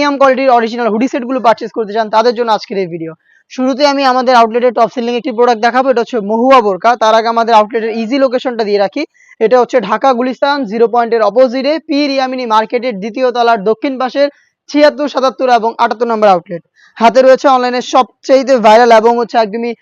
Premium কোয়ালিটির original hoodie সেটগুলো purchase করতে চান, তাদের জন্য আজকের এই ভিডিও শুরুতে আমি আমাদের আউটলেটের টপ সেলিং একটি প্রোডাক্ট দেখাবো, এটা হচ্ছে মহুয়া বোরকা। তার আগে আমাদের আউটলেটের ইজি লোকেশনটা দিয়ে রাখি। এটা হচ্ছে ঢাকা গুলিস্তান জিরো পয়েন্টের অপোজিটে পি রিয়ামিনি মার্কেটের দ্বিতীয় তলার দক্ষিণ পাশের ছিয়াত্তর, সাতাত্তর এবং আটাত্তর নম্বর আউটলেট হাতে রয়েছে অনলাইনে সবচেয়ে ভাইরাল এবং হচ্ছে একদমই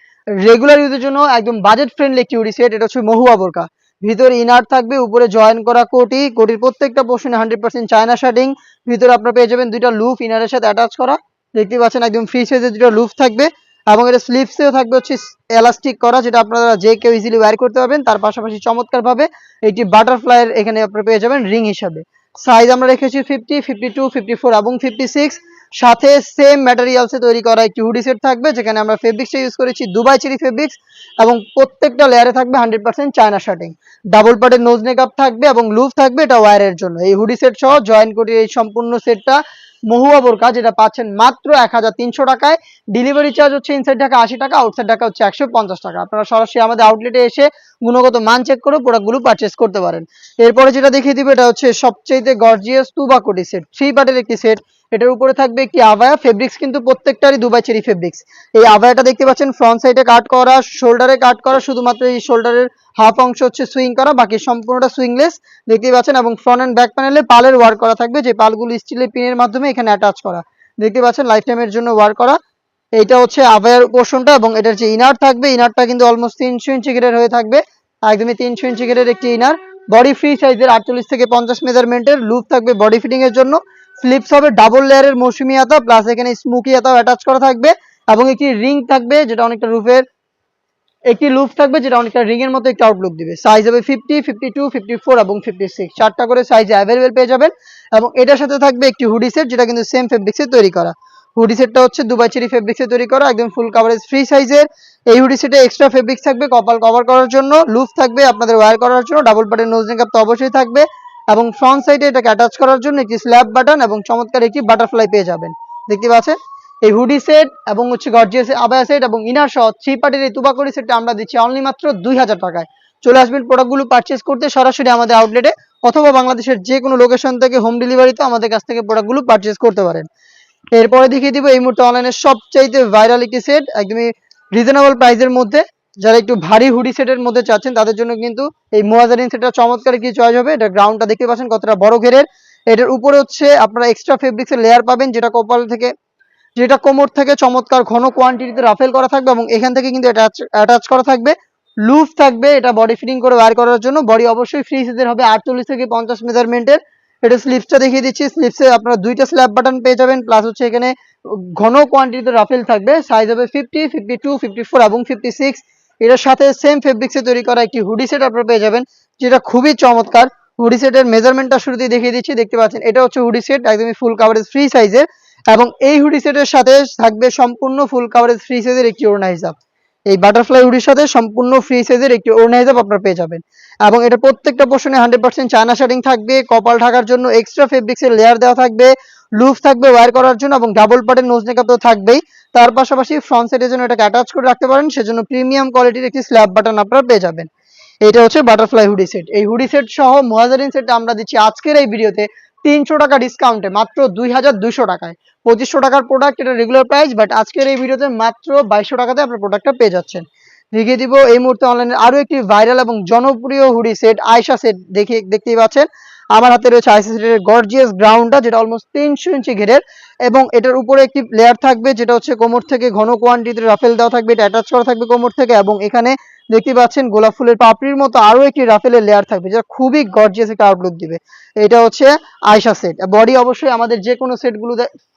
রেগুলার ইউজের জন্য একদম বাজেট ফ্রেন্ডলি একটি হুডি সেট এটা হচ্ছে মহুয়া বোরকা। ভিতরে ইনার থাকবে, উপরে জয়েন করা কোটি, কোটির প্রত্যেকটা পোর্শনে হান্ড্রেড পার্সেন্ট চায়না শার্টিং ভিতরে আপনার পেয়ে যাবেন দুইটা লুফ ইনারের সাথে অ্যাটাচ করা। দেখতে পাচ্ছেন একদম ফ্রি সাইজের দুটো লুফ থাকবে। এবং এটা স্লিপসেও থাকবে হচ্ছে এলাস্টিক করা, যেটা আপনারা যে কেউ ইজিলি ওয়্যার করতে পারবেন, তার পাশাপাশি চমৎকার ভাবে একটি বাটারফ্লাইয়ের এখানে আপনারা পেয়ে যাবেন রিং হিসাবে। সাইজ আমরা রেখেছি fifty fifty two fifty four এবং ফিফটি সিক্স সাথে সেম ম্যাটেরিয়ালসে তৈরি করা একটি হুডি সেট থাকবে, যেখানে আমরা ফেব্রিক্সটা ইউজ করেছি, দুবাই চেরি ফেব্রিক্স এবং প্রত্যেকটা লেয়ারে থাকবে hundred percent China shirting double পার্টের নোজ মেকআপ থাকবে এবং লুফ থাকবে এটা ওয়্যারের জন্য। এই হুডি সেট সহ জয়েন করি এই সম্পূর্ণ সেটটা মহুয়া বোরকা, যেটা পাচ্ছেন মাত্র এক হাজার তিনশো টাকায়। ডেলিভারি চার্জ হচ্ছে ইনসাইড ঢাকা আশি টাকা আউটসাইড ঢাকা হচ্ছে একশো পঞ্চাশ টাকা। আপনারা সরাসরি আমাদের আউটলেটে এসে গুণগত মান চেক করে প্রোডাক্টগুলো পারচেস করতে পারেন। এরপরে যেটা দেখিয়ে দিবে, এটা হচ্ছে সবচেয়ে গর্জিয়াস তুবা কোটি সেট থ্রি পার্টের একটি সেট এটার উপরে থাকবে একটি আভায়া ফেব্রিক্স কিন্তু প্রত্যেকটারই দুবাই চেরি ফেব্রিক্স এই আভায়াটা দেখতে পাচ্ছেন ফ্রন্ট সাইডে কাট করা শোল্ডারে কাট করা, শুধুমাত্র এই শোল্ডারের হাফ অংশ হচ্ছে সুইং করা, বাকি সম্পূর্ণটা সুইংলেস দেখতে পাচ্ছেন, এবং ফ্রন্ট এন্ড ব্যাক প্যানেলে পালের ওয়ার্ক করা থাকবে, যে পালগুলো স্টিলের পিনের মাধ্যমে এখানে অ্যাটাচ করা। দেখতে পাচ্ছেন লাইফ টাইমের জন্য ওয়ার্ক করা। এইটা হচ্ছে আভায়ার পোর্শনটা এবং এটার যে ইনার থাকবে ইনারটা কিন্তু অলমোস্ট তিনশো ইঞ্চি গ্রেডের হয়ে থাকবে, একদমই তিনশো ইঞ্চি গ্রেডের একটি ইনার বডি ফ্রি সাইজের আটচল্লিশ থেকে পঞ্চাশ মেজারমেন্টের লুপ থাকবে বডি ফিটিং এর জন্য। স্লিপস হবে ডাবল লেয়ারের মৌসুমি আতা প্লাস এখানে স্মুকি আতাও অ্যাটাচ করা থাকবে, এবং একটি রিং থাকবে, যেটা অনেকটা রুফের, একটি লুপ থাকবে, যেটা অনেকটা রিং এর মতো একটি আউটলুক দিবে। সাইজ হবে fifty fifty two fifty four এবং ফিফটি সিক্স চারটা করে সাইজ অ্যাভেলেবেল পেয়ে যাবেন, এবং এটার সাথে থাকবে একটি হুডি সেট যেটা কিন্তু সেম ফেব্রিক্সে তৈরি করা। হুডি সেটটা হচ্ছে দুবাই চেরি ফেব্রিক্সে তৈরি করা, একদম ফুল কাভারেজ ফ্রি সাইজের এই হুডি সেটে এক্সট্রা ফেব্রিক্স থাকবে, কপাল কভার করার জন্য লুপ থাকবে আপনাদের ওয়্যার করার জন্য ডাবল পার্টের নোজ মেকআপ তো অবশ্যই থাকবে। এবং ফ্রন্ট সাইডে এটাকে অ্যাটাচ করার জন্য একটি স্ল্যাব বাটন এবং চমৎকার একটি বাটারফ্লাই পেয়ে যাবেন। দেখতে পাচ্ছেন? এই হুডি সেট এবং হচ্ছে গর্জিয়াস আবায়া সেট এবং ইনার সহ থ্রি পার্টির এই তুবাকড়ি সেটটা আমরা দিচ্ছি অনলি মাত্র দুই হাজার টাকায়। চলে আসবেন প্রোডাক্টগুলো পারচেস করতে সরাসরি আমাদের আউটলেটে অথবা বাংলাদেশের যে কোনো লোকেশন থেকে হোম ডেলিভারিতে আমাদের কাছ থেকে প্রোডাক্টগুলো পারচেস করতে পারেন। এরপরে দেখিয়ে দিব এই মুহূর্তে অনলাইনে সবচাইতে ভাইরাল একটি সেট একদমই রিজনেবল প্রাইসের মধ্যে। যারা একটু ভারী হুডি সেটের মধ্যে চাচ্ছেন, তাদের জন্য কিন্তু এই মোয়াজারিন সেটটা চমৎকার কি চয়েস হবে। এটা গ্রাউন্ডটা দেখতে পাচ্ছেন কতটা বড় ঘেরের। এটার উপরে হচ্ছে আপনারা এক্সট্রা ফেব্রিক্সের লেয়ার পাবেন, যেটা কপাল থেকে, যেটা কোমর থেকে চমৎকার ঘন কোয়ান্টিটিতে রাফেল করা থাকবে এবং এখান থেকে কিন্তু এটা অ্যাটাচ করা থাকবে। লুফ থাকবে এটা বডি ফিটিং করে ওয়্যার করার জন্য। বডি অবশ্যই ফ্রি সাইজের হবে, আটচল্লিশ থেকে পঞ্চাশ মেজারমেন্টের এটা স্লিপসটা দেখিয়ে দিচ্ছি। স্লিপসে আপনারা দুইটা স্ল্যাব বাটন পেয়ে যাবেন প্লাস হচ্ছে এখানে ঘন কোয়ান্টিটিতে রাফেল থাকবে। সাইজ হবে fifty fifty two fifty four এবং ফিফটি সিক্স এটার সাথে সেম ফেব্রিক্সে তৈরি করা একটি হুডি সেট আপনারা পেয়ে যাবেন, যেটা খুবই চমৎকার। হুডি সেটের মেজারমেন্টটা শুরুতেই দেখিয়ে দিচ্ছি, দেখতে পাচ্ছেন, এটা হচ্ছে হুডি সেট একদমই ফুল কাভারেজ ফ্রি সাইজের এবং এই হুডি সেটের সাথে থাকবে সম্পূর্ণ ফুল কাভারেজ ফ্রি সাইজের একটি ওড়না হিসাব এই বাটারফ্লাই হুডির সাথে সম্পূর্ণ ফ্রি সাইজের একটি ওড়না হিসাব আপনারা পেয়ে যাবেন। এবং এটা প্রত্যেকটা পোর্শনে হান্ড্রেড পার্সেন্ট চায়না শার্টিং থাকবে, কপাল ঢাকার জন্য এক্সট্রা ফেব্রিক্সের লেয়ার দেওয়া থাকবে। লুফ থাকবে ওয়্যার করার জন্য এবং ডাবল পার্টের নোজ মেকআপ তো থাকবেই। তার পাশাপাশি ফ্রন্ট সাইডের জন্য এটাকে অ্যাটাচ করে রাখতে পারেন, সেজন্য প্রিমিয়াম কোয়ালিটির একটি স্ল্যাব বাটন আপনারা পেয়ে যাবেন। এটা হচ্ছে বাটারফ্লাই হুডি সেট এই হুডি সেট সহ মোয়াজারিন সেটটা আমরা দিচ্ছি আজকের এই ভিডিওতে তিনশো টাকা ডিসকাউন্টে মাত্র দুই হাজার দুইশো টাকায়। পঁচিশশো টাকার প্রোডাক্ট এটা রেগুলার প্রাইস বাট আজকের এই ভিডিওতে মাত্র বাইশশো টাকাতে আপনার প্রোডাক্টটা পেয়ে যাচ্ছেন। দেখিয়ে দিব, এই মুহূর্তে অনলাইনে আরও একটি ভাইরাল এবং জনপ্রিয় হুডি সেট আয়সা সেট দেখে, দেখতেই পাচ্ছেন। আমার হাতে রয়েছে আইসি সেটের গর্জিয়াস গ্রাউন্ডটা যেটা অলমোস্ট তিনশো ইঞ্চি ঘেরের, এবং এটার উপরে একটি লেয়ার থাকবে, যেটা হচ্ছে কোমর থেকে ঘন কোয়ান্টিটিতে রাফেল দেওয়া থাকবে, এটা অ্যাটাচ করা থাকবে কোমর থেকে, এবং এখানে দেখতে পাচ্ছেন গোলাপ ফুলের পাপড়ির মতো আরও একটি রাফেলের লেয়ার থাকবে, যেটা খুবই গর্জিয়াস একটা আউটলুক দিবে। এটা হচ্ছে আয়সা সেট বডি অবশ্যই আমাদের যে কোনো সেটগুলো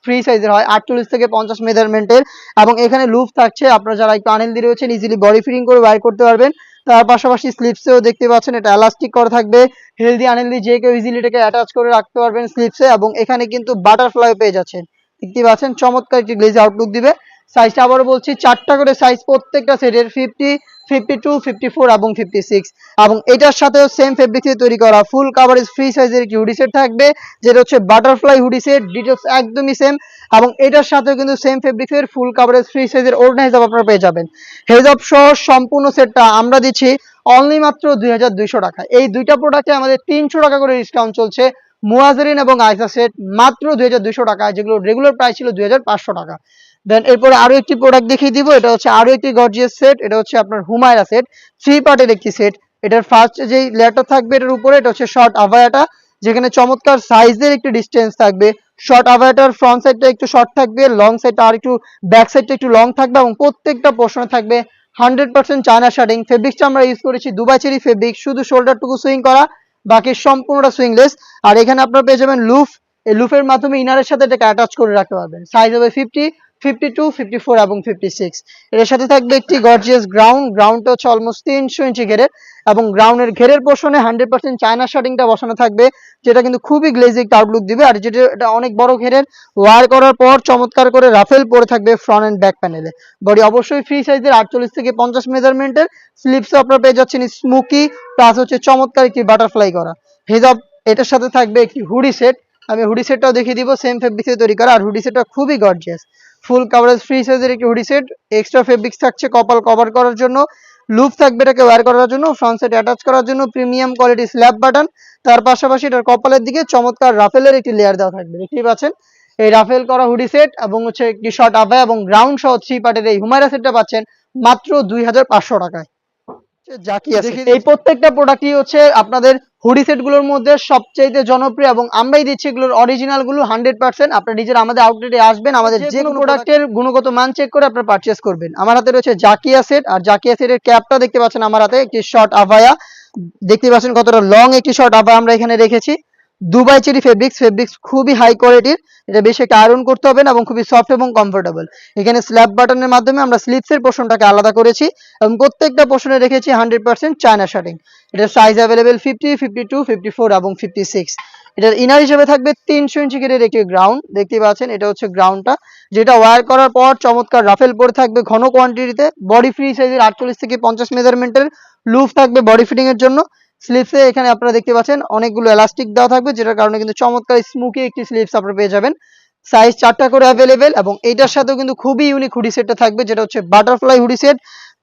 ফ্রি সাইজের হয়, আটচল্লিশ থেকে পঞ্চাশ মেজারমেন্টের এবং এখানে লুপ থাকছে, আপনারা যারা একটু আনহেলদি রয়েছেন ইজিলি বডি ফিটিং করে ওয়্যার করতে পারবেন। তার পাশাপাশি স্লিপসেও দেখতে পাচ্ছেন, এটা এলাস্টিক করা থাকবে। হেলদি আনহেলদি যে কেউ ইজিলি এটাকে অ্যাটাচ করে রাখতে পারবেন স্লিপসে এবং এখানে কিন্তু বাটারফ্লাই পেয়ে যাচ্ছেন। দেখতে পাচ্ছেন, চমৎকার একটি গ্লেজ আউটলুক দিবে। সাইজটা আবারও বলছি, চারটা করে সাইজ প্রত্যেকটা সেটের fifty fifty two fifty four এবং ফিফটি সিক্স এবং এটার সাথেও সেম ফেব্রিক্সে তৈরি করা ফুল কাভারেজ ফ্রি সাইজের একটি হুডি সেট থাকবে, যেটা হচ্ছে বাটারফ্লাই হুডি সেট ডিটেলস একদমই সেম এবং এটার সাথেও কিন্তু সেম ফুল কাভারেজ ফ্রি সাইজের আপনারা পেয়ে যাবেন। হেজাব সহ সম্পূর্ণ সেটটা আমরা দিচ্ছি অনলি মাত্র দুই হাজার দুইশো টাকা এই দুইটা প্রোডাক্টে আমাদের তিনশো টাকা করে ডিসকাউন্ট চলছে মুয়াজারিন এবং আইসা সেট মাত্র দুই হাজার দুইশো টাকা যেগুলো রেগুলার প্রাইস ছিল দুই হাজার পাঁচশো টাকা। দেন এরপরে আরও একটি প্রোডাক্ট দেখিয়ে দিব, এটা হচ্ছে আরও একটি গর্জিয়াস সেট এটা হচ্ছে আপনার হুমায়রা সেট থ্রি পার্টের একটি সেট এটার ফার্স্ট যে লেয়ারটা থাকবে এটার উপরে, এটা হচ্ছে শর্ট আভায়াটা যেখানে চমৎকার সাইজের একটি ডিস্টেন্স থাকবে। শর্ট আভায়াটার ফ্রন্ট সাইডটা একটু শর্ট থাকবে লং সাইডটা আর একটু ব্যাক সাইডটা একটু লং থাকবে এবং প্রত্যেকটা পোর্শনে থাকবে হান্ড্রেড পার্সেন্ট চায়না শার্টিং ফেব্রিক্সটা আমরা ইউজ করেছি দুবাই চেরি ফেব্রিক শুধু শোল্ডারটুকু সুইং করা, বাকি সম্পূর্ণটা সুইংলেস আর এখানে আপনারা পেয়ে যাবেন লুফ এই লুফের মাধ্যমে ইনারের সাথে এটাকে অ্যাটাচ করে রাখতে পারবেন। সাইজ হবে fifty fifty two fifty four এবং ফিফটি সিক্স এর সাথে থাকবে একটি গর্জিয়াস গ্রাউন্ড গ্রাউন্ডটা হচ্ছে অলমোস্ট তিনশো ইঞ্চি ঘেরের এবং গ্রাউন্ডের ঘেরের পোর্শনে হান্ড্রেড পার্সেন্ট চায়না শার্টিংটা বসানো থাকবে, যেটা কিন্তু খুবই গ্লেজি একটা আউটলুক দিবে। আর যেটা, এটা অনেক বড় ঘেরের ওয়ার করার পর চমৎকার করে রাফেল পরে থাকবে ফ্রন্ট এন্ড ব্যাক প্যানেলে বডি অবশ্যই ফ্রি সাইজের আটচল্লিশ থেকে পঞ্চাশ মেজারমেন্টের স্লিপস আপনারা পেয়ে যাচ্ছেন স্মুকি প্লাস হচ্ছে চমৎকার একটি বাটারফ্লাই করা। হেজাব এটার সাথে থাকবে একটি হুডি সেট আমি হুডি সেটটাও দেখিয়ে দিব সেম ফেব্রিক্সে তৈরি করা। আর হুডি সেটটা খুবই গর্জিয়াস ফুল কাভারেজ ফ্রি সাইজের একটি হুডি সেট এক্সট্রা ফেব্রিক্স থাকছে কপাল কভার করার জন্য লুপ থাকবে এটাকে ওয়্যার করার জন্য ফ্রন্ট সাইড অ্যাটাচ করার জন্য প্রিমিয়াম কোয়ালিটি স্ল্যাব বাটন তার পাশাপাশি এটার কপালের দিকে চমৎকার রাফেলের একটি লেয়ার দেওয়া থাকবে, দেখতেই পাচ্ছেন? এই রাফেল করা হুডি সেট এবং হচ্ছে একটি শর্ট আবায় এবং গ্রাউন্ড সহ থ্রি পার্টের এই হুমায়রা সেটটা পাচ্ছেন মাত্র দুই পাঁচশো আছে। এই প্রত্যেকটা প্রোডাক্টই হচ্ছে আপনাদের হুডি সেটগুলোর মধ্যে সবচেয়ে জনপ্রিয় এবং আমরাই দিচ্ছি এগুলোর অরিজিনালগুলো হান্ড্রেড পার্সেন্ট আপনার নিজের আমাদের আউটলেটে আসবেন আমাদের যে কোনো প্রোডাক্টের গুণগত মান চেক করে আপনার পারচেস করবেন। আমার হাতে রয়েছে জাকিয়া সেট আর জাকিয়া সেটের ক্যাপটা দেখতে পাচ্ছেন আমার হাতে একটি শর্ট আভায়া দেখতে পাচ্ছেন কতটা লং একটি শর্ট আভায়া আমরা এখানে রেখেছি। দুবাই চেরি ফেব্রিক্স ফেব্রিক্স খুবই হাই কোয়ালিটির এটা বেশি একটা আয়রন করতে হবে না এবং খুবই সফট এবং কমফোর্টেবল এখানে স্ল্যাব বাটনের মাধ্যমে আমরা স্লিপসের পোর্শনটাকে আলাদা করেছি এবং প্রত্যেকটা পোর্শনে রেখেছি হান্ড্রেড পার্সেন্ট চায়না শার্টিং এটার size available fifty fifty two fifty four এবং ফিফটি সিক্স এটার ইনার হিসেবে থাকবে তিনশো ইঞ্চি গেটের একটি গ্রাউন্ড দেখতে পাচ্ছেন, এটা হচ্ছে গ্রাউন্ডটা যেটা ওয়ার করার পর চমৎকার রাফেল পরে থাকবে ঘন কোয়ান্টিটিতে বডি ফ্রি সাইজের আটচল্লিশ থেকে পঞ্চাশ মেজারমেন্টের লুফ থাকবে বডি ফিটিং এর জন্য। স্লিপসে এখানে আপনারা দেখতে পাচ্ছেন অনেকগুলো এলাস্টিক দেওয়া থাকবে, যেটার কারণে কিন্তু চমৎকার স্মুকি একটি স্লিপস আপনারা পেয়ে যাবেন। সাইজ চারটা করে অ্যাভেলেবেল এবং এইটার সাথেও কিন্তু খুবই ইউনিক হুডি সেটটা থাকবে, যেটা হচ্ছে বাটারফ্লাই হুডি সেট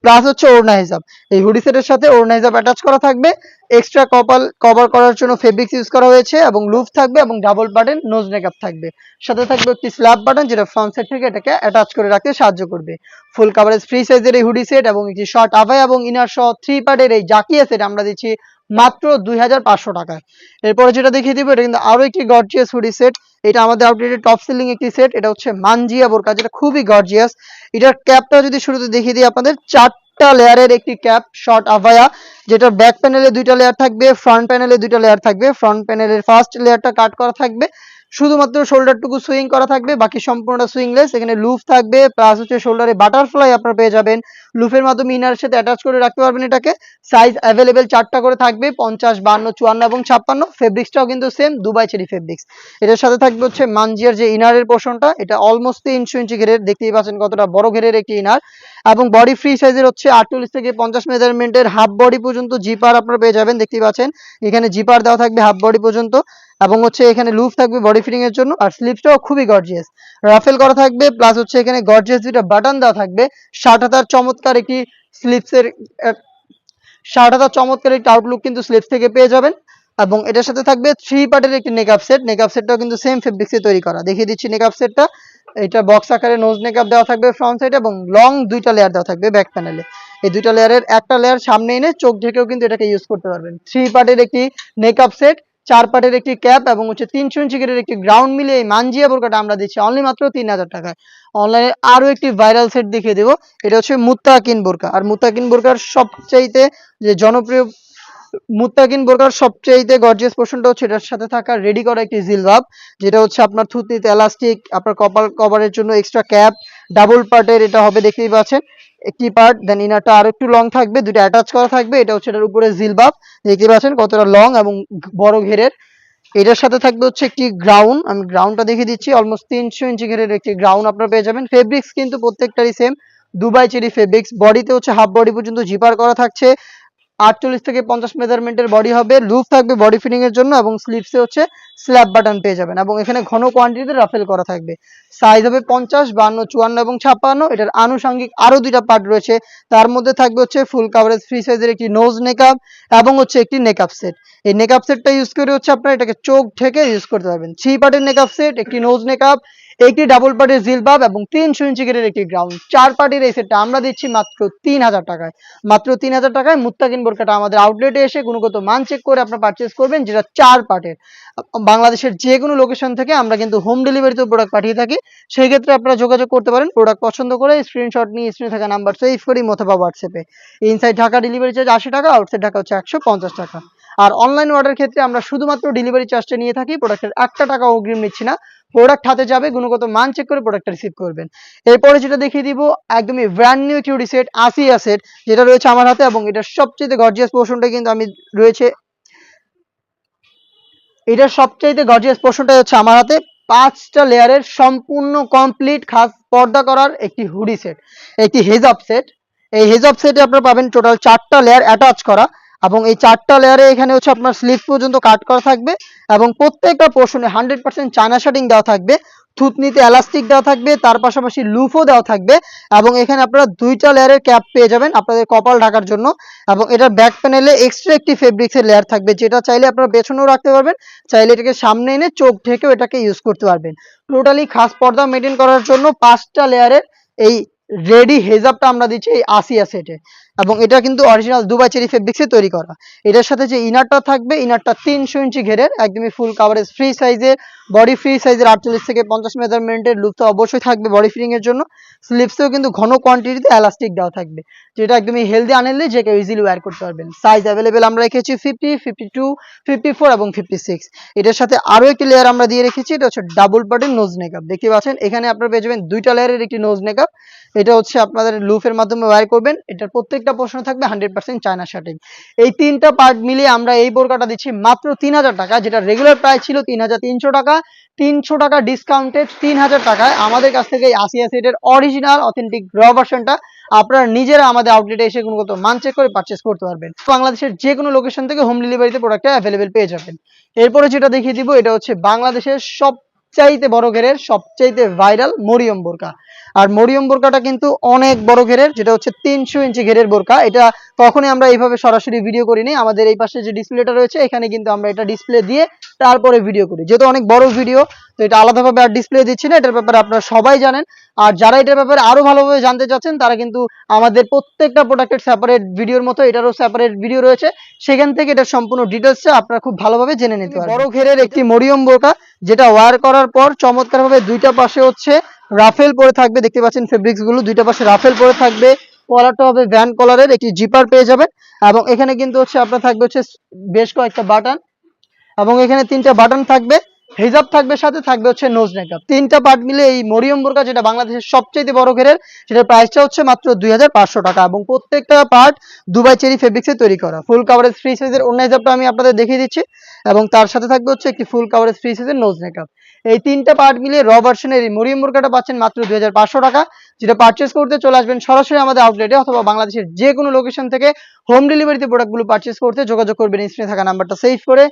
প্লাস হচ্ছে ওড়না হিসাব। এই হুডি সেটের সাথে ওড়না হিসাব অ্যাটাচ করা থাকবে। এক্সট্রা কপাল কভার করার জন্য ফেব্রিক্স ইউজ করা হয়েছে এবং লুপ থাকবে এবং ডাবল বাটন নোজ মেকআপ থাকবে। সাথে থাকবে একটি স্ল্যাব বাটন যেটা ফ্রন্ট সাইড থেকে এটাকে অ্যাটাচ করে রাখতে সাহায্য করবে। ফুল কাভারেজ ফ্রি সাইজের এই হুডি সেট এবং একটি শর্ট আভাই এবং ইনার সহ থ্রি পার্টের এই জাকিয়া সেট আমরা দিচ্ছি মাত্র দুই হাজার পাঁচশো টাকায়। এরপরে যেটা দেখিয়ে দিব, এটা কিন্তু আরও একটি গর্জিয়াস হুডি সেট এটা আমাদের আউটলেটের টপ সেলিং একটি সেট এটা হচ্ছে মানজিয়া বোরকা, যেটা খুবই গর্জিয়াস এটার ক্যাপটা যদি শুরুতে দেখিয়ে দিই আপনাদের, চারটা লেয়ারের একটি ক্যাপ শর্ট আভায়া যেটা ব্যাক প্যানেলে দুইটা লেয়ার থাকবে ফ্রন্ট প্যানেলে দুইটা লেয়ার থাকবে। ফ্রন্ট প্যানেলের ফার্স্ট লেয়ারটা কাট করা থাকবে। শুধুমাত্র শোল্ডারটুকু সুইং করা থাকবে, বাকি সম্পূর্ণটা সুইংলেস এখানে লুফ থাকবে প্লাস হচ্ছে শোল্ডারে বাটারফ্লাই আপনারা পেয়ে যাবেন। লুফের মাধ্যমে ইনারের সাথে অ্যাটাচ করে রাখতে পারবেন এটাকে। সাইজ অ্যাভেলেবেল চারটা করে থাকবে, পঞ্চাশ, বান্ন, চুয়ান্ন এবং ছাপ্পান্ন। ফেব্রিক্সটাও কিন্তু সেম দুবাই চেরি ফেব্রিক্স এটার সাথে থাকবে হচ্ছে মানজিয়ার যে ইনারের পোর্শনটা এটা অলমোস্ট তিনশো ইঞ্চি ঘেরের, দেখতেই পাচ্ছেন কতটা বড় ঘেরের একটি ইনার এবং বডি ফ্রি সাইজের হচ্ছে আটচল্লিশ থেকে পঞ্চাশ মেজারমেন্টের হাফ বডি পর্যন্ত জিপার আপনারা পেয়ে যাবেন, দেখতেই পাচ্ছেন। এখানে জিপার দেওয়া থাকবে হাফ বডি পর্যন্ত। এবং হচ্ছে এখানে লুফ থাকবে বডি ফিটিং এর জন্য, আর স্লিপসটাও খুবই গর্জিয়াস রাফেল করা থাকবে প্লাস হচ্ছে এখানে গর্জিয়াস দুইটা বাটন দেওয়া থাকবে। ষাট হাজার চমৎকার একটি স্লিপসের ষাট হাজার চমৎকার একটি আউটলুক কিন্তু স্লিপস থেকে পেয়ে যাবেন। এবং এটার সাথে থাকবে থ্রি পার্টের একটি নেকআপ সেট নেকআপ সেটটাও কিন্তু সেম ফেব্রিক্সে তৈরি করা। দেখিয়ে দিচ্ছি নেকআপ সেটটা এটা বক্স আকারে নোজ নেকআপ দেওয়া থাকবে ফ্রন্ট সাইডে এবং লং দুইটা লেয়ার দেওয়া থাকবে ব্যাক প্যানেলে এই দুইটা লেয়ারের একটা লেয়ার সামনে এনে চোখ ঢেকেও কিন্তু এটাকে ইউজ করতে পারবেন। থ্রি পার্টের একটি নেকআপ সেট চার পার্টের একটি ক্যাপ এবং হচ্ছে তিনশো ইঞ্চি গেটের একটি গ্রাউন্ড মিলে এই মানজিয়া বোরকাটা আমরা দিচ্ছি অনলি মাত্র তিন হাজার টাকায় অনলাইনে আরও একটি ভাইরাল সেট দেখিয়ে দেবো। এটা হচ্ছে মুত্তাকিন বোরকা। আর মুত্তাকিন বোরকার সবচাইতে যে জনপ্রিয় মুত্তাকিন বোরকার সবচাইতে গর্জিয়াস পোর্শনটা হচ্ছে এটার সাথে থাকা রেডি করা একটি জিলবাব যেটা হচ্ছে আপনার থুতনিতে এলাস্টিক আপনার কপাল কভারের জন্য এক্সট্রা ক্যাপ ডাবল পার্টের এটা হবে দেখতেই পাচ্ছেন। একটি পার্ট দেন ইনারটা আরও একটু লং থাকবে দুটো অ্যাটাচ করা থাকবে, এটা হচ্ছে এটার উপরে জিলবাব, দেখতে পাচ্ছেন কতটা লং এবং বড় ঘেরের। এটার সাথে থাকবে হচ্ছে একটি গ্রাউন্ড আমি গ্রাউন্ডটা দেখিয়ে দিচ্ছি অলমোস্ট তিনশো ইঞ্চি ঘেরের একটি গ্রাউন্ড আপনারা পেয়ে যাবেন। ফেব্রিক্স কিন্তু প্রত্যেকটারই সেম দুবাই চেরি ফেব্রিক্স বডিতে হচ্ছে হাফ বডি পর্যন্ত জিপার করা থাকছে। আটচল্লিশ থেকে পঞ্চাশ মেজারমেন্টের বডি হবে লুপ থাকবে বডি ফিটিং এর জন্য এবং স্লিপসে হচ্ছে স্ল্যাব বাটন পেয়ে যাবেন এবং এখানে ঘন কোয়ান্টিটিতে রাফেল করা থাকবে। সাইজ হবে পঞ্চাশ, বান্ন, চুয়ান্ন এবং ছাপ্পান্ন, এটার আনুষঙ্গিক আরও দুইটা পার্ট রয়েছে। তার মধ্যে থাকবে হচ্ছে ফুল কাভারেজ ফ্রি সাইজের একটি নোজ নেকআপ এবং হচ্ছে একটি নেকআপ সেট এই নেকআপ সেটটা ইউজ করে হচ্ছে আপনারা এটাকে চোখ ঢেকে ইউজ করতে পারবেন। থ্রি পার্টের নেকআপ সেট একটি নোজ নেকআপ একটি ডাবল পার্টের জিলবাব এবং তিনশো ইঞ্চি গেটের একটি গ্রাউন্ড চার পার্টির এই সেটটা আমরা দিচ্ছি মাত্র তিন হাজার টাকায়। মাত্র তিন হাজার টাকায় মুত্তাকিন বোরকাটা আমাদের আউটলেটে এসে গুণগত মান চেক করে আপনার পারচেস করবেন, যেটা চার পার্টের বাংলাদেশের যে কোনো লোকেশন থেকে আমরা কিন্তু হোম ডেলিভারিতে প্রোডাক্ট পাঠিয়ে থাকি। সেই ক্ষেত্রে আপনারা যোগাযোগ করতে পারেন। প্রোডাক্ট পছন্দ করে স্ক্রিনশট নিয়ে স্ক্রিনে থাকা নাম্বার সেভ করি অথবা হোয়াটসঅ্যাপে ইনসাইড ঢাকা ডেলিভারি চার্জ আশি টাকা আউটসাইড ঢাকা হচ্ছে একশো পঞ্চাশ টাকা। আর অনলাইন অর্ডার ক্ষেত্রে আমরা শুধুমাত্র ডেলিভারি চার্জটা নিয়ে থাকি। প্রোডাক্টের একটা টাকা অগ্রিম নিচ্ছি না। প্রোডাক্ট হাতে যাবে, গুণগত মান চেক করে প্রোডাক্টটা রিসিভ করবেন। এরপরে যেটা দেখিয়ে দিব, একদমই ব্র্যান্ড নিউ কিউডি সেট আসিয়া সেট যেটা রয়েছে আমার হাতে এবং এটার সবচেয়ে গর্জিয়াস পোর্শনটা কিন্তু আমি রয়েছে। এটার সবচাইতে গর্জিয়াস পোর্শনটা হচ্ছে আমার হাতে পাঁচটা লেয়ারের সম্পূর্ণ কমপ্লিট খাস পর্দা করার একটি হুডি সেট একটি হেজাব সেট এই হেজাব সেটে আপনারা পাবেন টোটাল চারটা লেয়ার অ্যাটাচ করা। এবং এই চারটা লেয়ারে এখানে হচ্ছে আপনার স্লিপ পর্যন্ত কাট করা থাকবে এবং প্রত্যেকটা পোর্শনে হান্ড্রেড পার্সেন্ট চায়না শার্টিং দেওয়া থাকবে, থুতনিতে এলাস্টিক দেওয়া থাকবে, তার পাশাপাশি লুফও দেওয়া থাকবে এবং এখানে আপনারা দুইটা লেয়ারের ক্যাপ পেয়ে যাবেন আপনাদের কপাল ঢাকার জন্য এবং এটার ব্যাক প্যানেলে এক্সট্রা একটি ফেব্রিক্সের লেয়ার থাকবে যেটা চাইলে আপনারা পেছনেও রাখতে পারবেন, চাইলে এটাকে সামনে এনে চোখ ঢেকেও এটাকে ইউজ করতে পারবেন। টোটালি খাস পর্দা মেনটেন করার জন্য পাঁচটা লেয়ারের এই রেডি হেজাবটা আমরা দিচ্ছি এই আসিয়া সেটে এবং এটা কিন্তু অরিজিনাল দুবাই চেরি ফেব্রিক্সে তৈরি করা। এটার সাথে যে ইনারটা থাকবে ইনারটা তিনশো ইঞ্চি ঘেরের, একদমই ফুল কাভারেজ ফ্রি সাইজের বডি ফ্রি সাইজের আটচল্লিশ থেকে পঞ্চাশ মেজারমেন্টের লুক তো অবশ্যই থাকবে বডি ফিটিং এর জন্য। স্লিপসেও কিন্তু ঘন কোয়ান্টিটিতে এলাস্টিক দেওয়া থাকবে। যেটা একদমই হেলদি আনহেলদি যে কেউ ইজিলি ওয়্যার করতে পারবেন সাইজ অ্যাভেলেবেল আমরা রেখেছি fifty fifty two fifty four এবং ফিফটি সিক্স এটার সাথে আরও একটি লেয়ার আমরা দিয়ে রেখেছি, এটা হচ্ছে ডাবল পার্টের নোজ মেকআপ দেখতে পাচ্ছেন, এখানে আপনারা পেয়ে যাবেন দুইটা লেয়ারের একটি নোজ মেকআপ এটা হচ্ছে আপনাদের লুফের মাধ্যমে ওয়্যার করবেন। এটার প্রত্যেকটা প্রশ্ন থাকবে হান্ড্রেড পার্সেন্ট চায়না শার্টিং এই তিনটা পার্ট মিলিয়ে আমরা এই বোরকাটা দিচ্ছি মাত্র তিন হাজার টাকা, যেটা রেগুলার প্রাইস ছিল তিন হাজার তিনশো টাকা। তিনশো টাকা ডিসকাউন্টেড তিন হাজার টাকায় আমাদের কাছ থেকে এই আসিয়া সেটের অরিজিনাল অথেন্টিক র ভার্সনটা আপনারা নিজেরা আমাদের আউটলেটে এসে গুণগত মান চেক করে পারচেস করতে পারবেন। বাংলাদেশের যে কোনো লোকেশন থেকে হোম ডেলিভারিতে প্রোডাক্টটা অ্যাভেলেবেল পেয়ে যাবেন। এরপরে যেটা দেখিয়ে দিব, এটা হচ্ছে বাংলাদেশের সবচাইতে বড় ঘেরের, সবচাইতে ভাইরাল মরিয়ম বোরকা। আর মরিয়ম বোরকাটা কিন্তু অনেক বড় ঘেরের, যেটা হচ্ছে তিনশো ইঞ্চি ঘেরের বোরকা। এটা কখনই আমরা এইভাবে সরাসরি ভিডিও করিনি। আমাদের এই পাশে যে ডিসপ্লেটা রয়েছে, এখানে কিন্তু আমরা এটা ডিসপ্লে দিয়ে তারপরে ভিডিও করি। যেহেতু অনেক বড় ভিডিও তো এটা আলাদাভাবে আর ডিসপ্লে দিচ্ছি না, এটার ব্যাপারে আপনারা সবাই জানেন। আর যারা এটার ব্যাপারে আরও ভালোভাবে জানতে চাচ্ছেন, তারা কিন্তু আমাদের প্রত্যেকটা প্রোডাক্টের সেপারেট ভিডিওর মতো, এটারও সেপারেট ভিডিও রয়েছে। সেখান থেকে এটার সম্পূর্ণ ডিটেলসটা আপনারা খুব ভালোভাবে জেনে নিতে পারবেন। বড় ঘেরের একটি মরিয়ম বোরকা, যেটা ওয়ার করার পর চমৎকারভাবে দুইটা পাশে হচ্ছে রাফেল পরে থাকবে। দেখতে পাচ্ছেন ফেব্রিক্সগুলো দুইটা পাশে রাফেল পরে থাকবে। কলারটা হবে ভ্যান কলারের একটি জিপার পেয়ে যাবেন। এবং এখানে কিন্তু হচ্ছে আপনার থাকবে হচ্ছে বেশ কয়েকটা বাটন এবং এখানে তিনটা বাটন থাকবে। হিজাব থাকবে, সাথে থাকবে হচ্ছে নোজ মেকআপ তিনটা পার্ট মিলে এই মরিয়ম বোরকা, যেটা বাংলাদেশের সবচেয়ে বড় ঘেরের, সেটার প্রাইসটা হচ্ছে মাত্র দুই টাকা এবং প্রত্যেকটা পার্ট দুবাই চেরি ফেব্রিক্সে তৈরি করা। ফুল কাভারেজ ফ্রি সাইজের অন্য হিজাবটা আমি আপনাদের দেখিয়ে দিচ্ছি এবং তার সাথে থাকবে হচ্ছে একটি ফুল কাভারেজ ফ্রি সাইজের নোজ মেকআপ এই তিনটা পার্ট মিলিয়ে র ভার্সনের এই মরিয়ম বোরকাটা পাচ্ছেন মাত্র দুই হাজার পাঁচশো টাকা, যেটা পারচেস করতে চলে আসবেন সরাসরি আমাদের আউটলেটে অথবা বাংলাদেশের যে কোনো লোকেশন থেকে হোম ডেলিভারিতে প্রোডাক্টগুলো পারচেস করতে যোগাযোগ করবেন স্ক্রিনে থাকা নাম্বারটা সেভ করে